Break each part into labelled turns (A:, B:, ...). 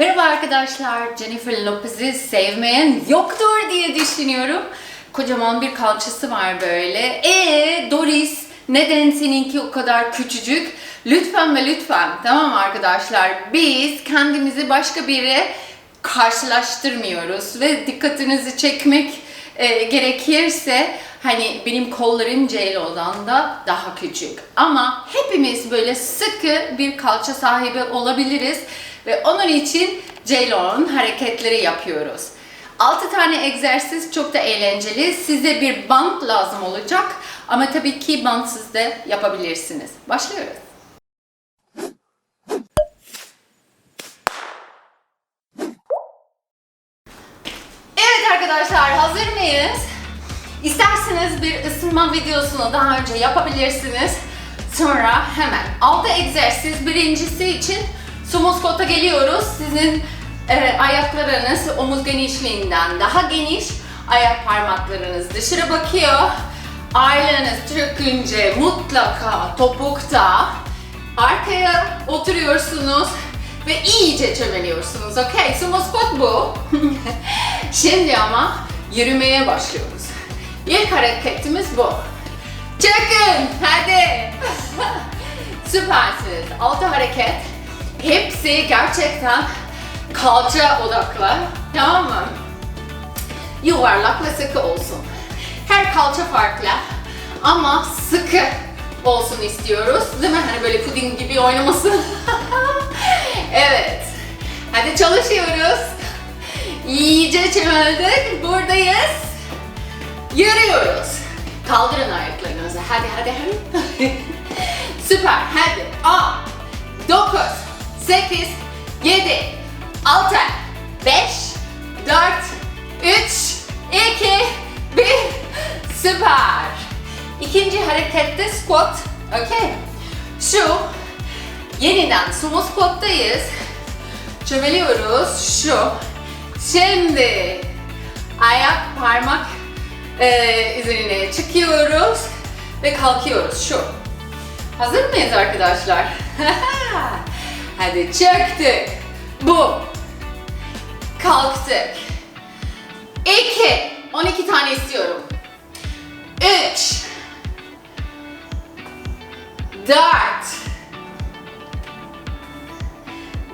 A: Merhaba arkadaşlar, Jennifer Lopez'i sevmeyen yoktur diye düşünüyorum. Kocaman bir kalçası var böyle. E Doris, neden seninki o kadar küçücük? Lütfen ve lütfen, tamam arkadaşlar? Biz kendimizi başka biri karşılaştırmıyoruz ve dikkatinizi çekmek e, gerekirse hani benim kollarım J-Lo'dan da daha küçük. Ama hepimiz böyle sıkı bir kalça sahibi olabiliriz ve onun için J-Lo'nun hareketleri yapıyoruz. 6 tane egzersiz çok da eğlenceli. Size bir bant lazım olacak ama tabii ki bantsız da yapabilirsiniz. Başlıyoruz. Evet arkadaşlar hazır mıyız? İsterseniz bir ısınma videosunu daha önce yapabilirsiniz. Sonra hemen altı egzersiz birincisi için sumo squat'a geliyoruz. Sizin e, ayaklarınız omuz genişliğinden daha geniş. Ayak parmaklarınız dışarı bakıyor. Ağırlığınız çökünce mutlaka topukta arkaya oturuyorsunuz ve iyice çömeliyorsunuz. Okey, sumo squat bu. Şimdi ama yürümeye başlıyoruz. İlk hareketimiz bu. Çökün, hadi. Süpersiniz. Altı hareket. Hepsi gerçekten kalça odaklı. Tamam mı? Yuvarlak ve sıkı olsun. Her kalça farklı ama sıkı olsun istiyoruz. Değil mi? Hani böyle puding gibi oynamasın. evet. Hadi çalışıyoruz. İyice çömeldik. Buradayız. Yürüyoruz. Kaldırın ayaklarınızı. Hadi hadi hadi. Süper. Hadi. 10, 9, 8, 7, 6, 5, 4, 3, 2, 1. Süper. İkinci harekette squat. Okey. Şu yeniden sumo squat'tayız. Çömeliyoruz. Şu. Şimdi ayak parmak e, üzerine çıkıyoruz ve kalkıyoruz. Şu. Hazır mıyız arkadaşlar? Hadi çöktük. Bu. Kalktık. 2. 12 tane istiyorum. 3. 4.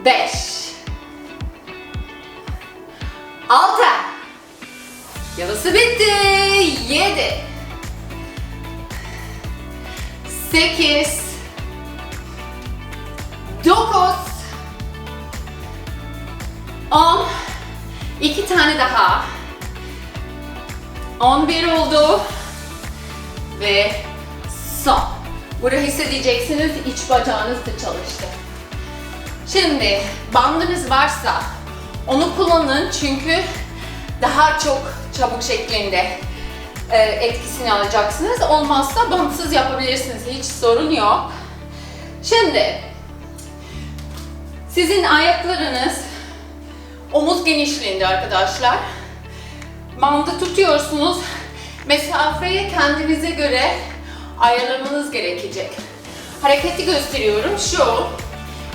A: 5. 6. Yarısı bitti. 7. 8. 9. 10. 2 tane daha. 11 oldu. Ve son. Burada hissedeceksiniz iç bacağınız da çalıştı. Şimdi bandınız varsa onu kullanın çünkü daha çok çabuk şeklinde e, etkisini alacaksınız. Olmazsa bantsız yapabilirsiniz. Hiç sorun yok. Şimdi sizin ayaklarınız omuz genişliğinde arkadaşlar. Bandı tutuyorsunuz. Mesafeyi kendinize göre ayarlamanız gerekecek. Hareketi gösteriyorum. Şu.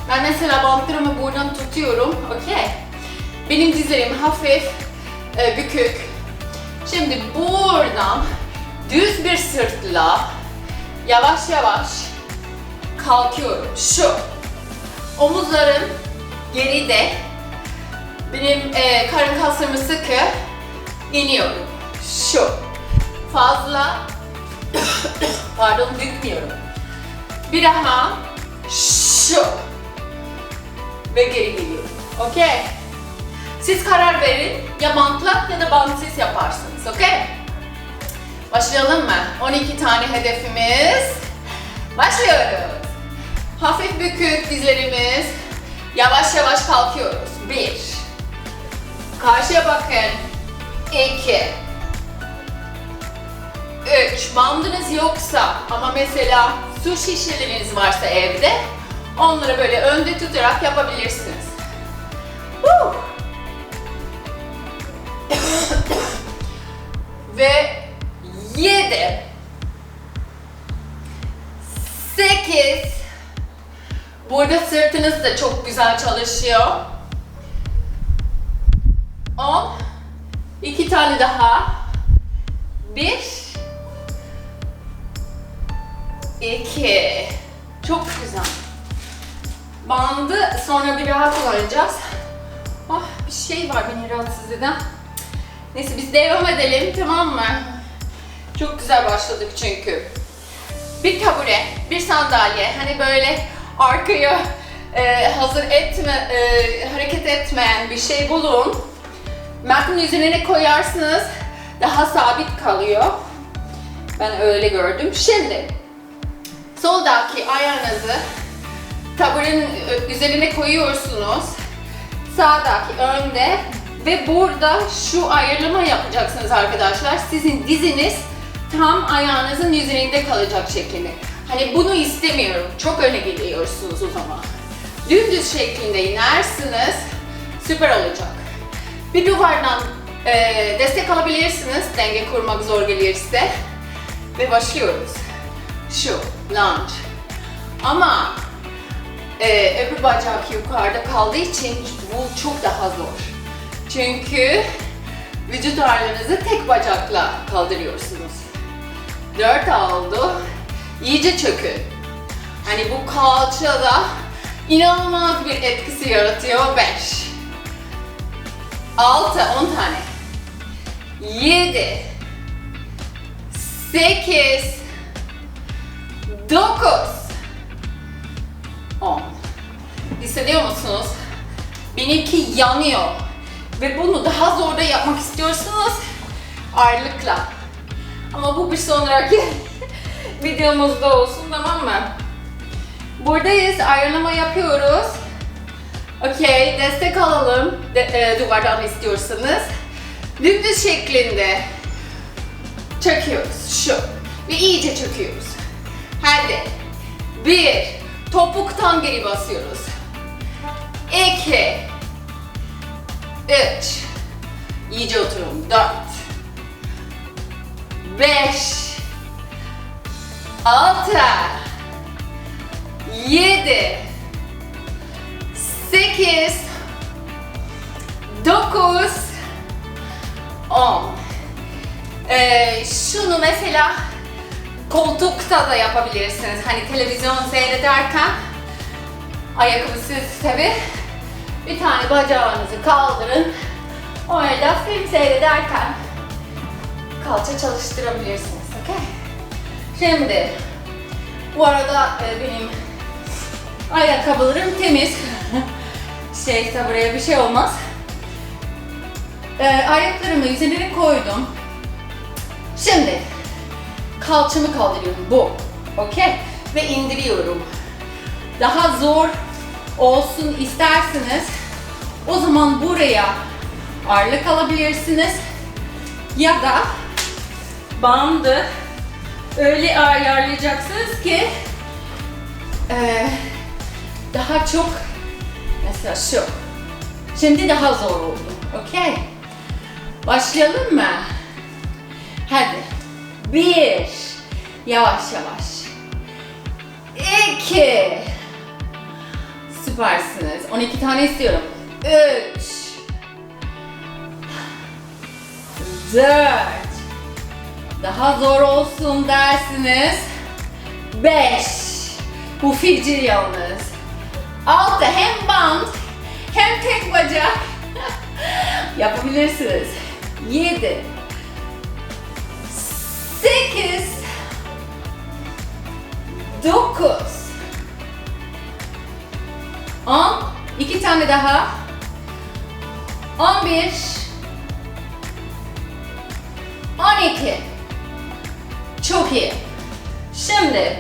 A: Ben mesela bantlarımı buradan tutuyorum. Okey. Benim dizlerim hafif e, bükük. Şimdi buradan düz bir sırtla yavaş yavaş kalkıyorum. Şu. Omuzlarım geride. Benim e, karın kaslarımı sıkı. iniyorum. Şu. Fazla pardon bükmüyorum. Bir daha şu. Ve geri geliyorum. Okey. Siz karar verin. Ya bantla ya da bantsız yaparsınız. Okey? Başlayalım mı? 12 tane hedefimiz. Başlıyoruz. Hafif bükük dizlerimiz. Yavaş yavaş kalkıyoruz. 1 Karşıya bakın. 2 3 Bandınız yoksa ama mesela su şişeleriniz varsa evde onları böyle önde tutarak yapabilirsiniz. Woo! Ve 7 8 Burada sırtınız da çok güzel çalışıyor. 10. İki tane daha. Bir. İki. Çok güzel. Bandı sonra bir daha kullanacağız. Ah bir şey var beni rahatsız eden. Neyse biz devam edelim tamam mı? Çok güzel başladık çünkü. Bir tabure, bir sandalye, hani böyle arkaya e, hazır etme, e, hareket etmeyen bir şey bulun. Matın üzerine koyarsınız, daha sabit kalıyor. Ben öyle gördüm. Şimdi soldaki ayağınızı taburenin üzerine koyuyorsunuz. Sağdaki önde ve burada şu ayarlama yapacaksınız arkadaşlar. Sizin diziniz tam ayağınızın üzerinde kalacak şekilde. Hani bunu istemiyorum. Çok öne gidiyorsunuz o zaman. Dümdüz şeklinde inersiniz. Süper olacak. Bir duvardan e, destek alabilirsiniz. Denge kurmak zor gelirse. Ve başlıyoruz. Şu lunge. Ama e, öbür bacak yukarıda kaldığı için bu çok daha zor. Çünkü vücut ağırlığınızı tek bacakla kaldırıyorsunuz. 4 oldu. İyice çökün. Hani bu kalçada inanılmaz bir etkisi yaratıyor. 5 6 10 tane. 7 8 9 10 Hissediyor musunuz? Benimki yanıyor. Ve bunu daha zor da yapmak istiyorsunuz ağırlıkla. Ama bu bir sonraki videomuzda olsun tamam mı? Buradayız, ayarlama yapıyoruz. Okey, destek alalım de, e, duvardan istiyorsanız. Dümdüz şeklinde çöküyoruz, şu. Ve iyice çöküyoruz. Hadi. Bir, topuktan geri basıyoruz. İki, üç, iyice oturun. Dört, beş, altı, yedi, sekiz, dokuz, on. Ee, şunu mesela koltukta da yapabilirsiniz. Hani televizyon seyrederken ayakkabısız tabi bir tane bacağınızı kaldırın. Orada film seyrederken kalça çalıştırabilirsiniz. Okay? Şimdi bu arada e, benim ayakkabılarım temiz. şey buraya bir şey olmaz. E, ayaklarımı üzerine koydum. Şimdi kalçamı kaldırıyorum. Bu. Okey? Ve indiriyorum. Daha zor olsun isterseniz o zaman buraya ağırlık alabilirsiniz. Ya da bandı öyle ayarlayacaksınız ki eee, daha çok mesela şu. Şimdi daha zor oldu. Okey? Başlayalım mı? Hadi. Bir. Yavaş yavaş. İki. Süpersiniz. 12 tane istiyorum. Üç. Dört. Daha zor olsun dersiniz. 5. Bu feci yalnız. 6. Hem band hem tek bacak yapabilirsiniz. 7. 8. 9. 10. 2 tane daha. 11. 12. Çok iyi. Şimdi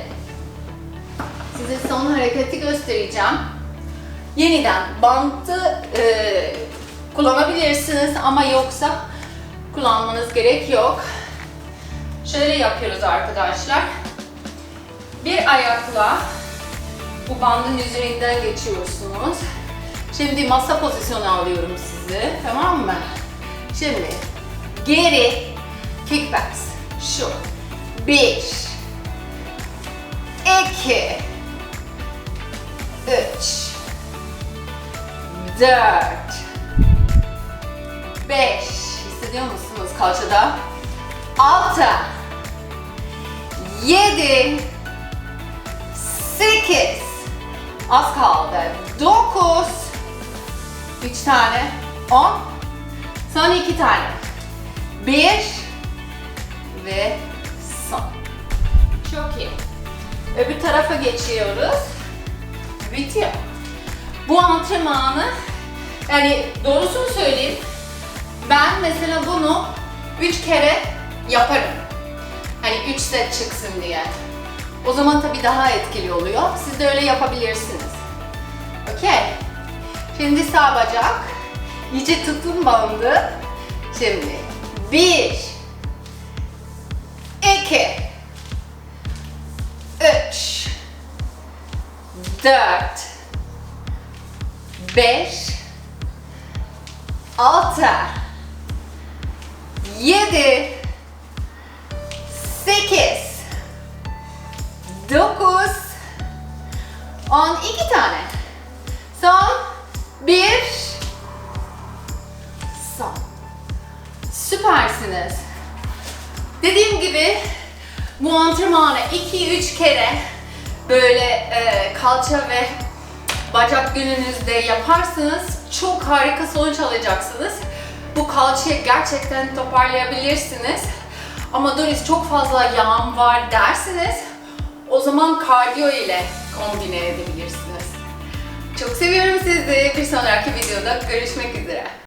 A: size son hareketi göstereceğim. Yeniden bantı e, kullanabilirsiniz ama yoksa kullanmanız gerek yok. Şöyle yapıyoruz arkadaşlar. Bir ayakla bu bandın üzerinden geçiyorsunuz. Şimdi masa pozisyonu alıyorum sizi. Tamam mı? Şimdi geri kickbacks. Şu. Bir. iki, Üç. Dört. 5. Hissediyor musunuz kalçada? 6. 7. 8. Az kaldı. 9. 3 tane. 10. Son 2 tane. 1. Ve. Çok iyi. Öbür tarafa geçiyoruz. Bitiyor. Bu antrenmanı yani doğrusunu söyleyeyim. Ben mesela bunu 3 kere yaparım. Hani 3 set çıksın diye. O zaman tabii daha etkili oluyor. Siz de öyle yapabilirsiniz. Okey. Şimdi sağ bacak. İyice tutun bandı. Şimdi 1 2 3 4 5 6 7 8 9 10 2 tane. Son 1 Son. Süpersiniz. Dediğim gibi bu antrenmanı 2-3 kere böyle e, kalça ve bacak gününüzde yaparsanız çok harika sonuç alacaksınız. Bu kalçayı gerçekten toparlayabilirsiniz. Ama Doris çok fazla yağım var dersiniz. O zaman kardiyo ile kombine edebilirsiniz. Çok seviyorum sizi. Bir sonraki videoda görüşmek üzere.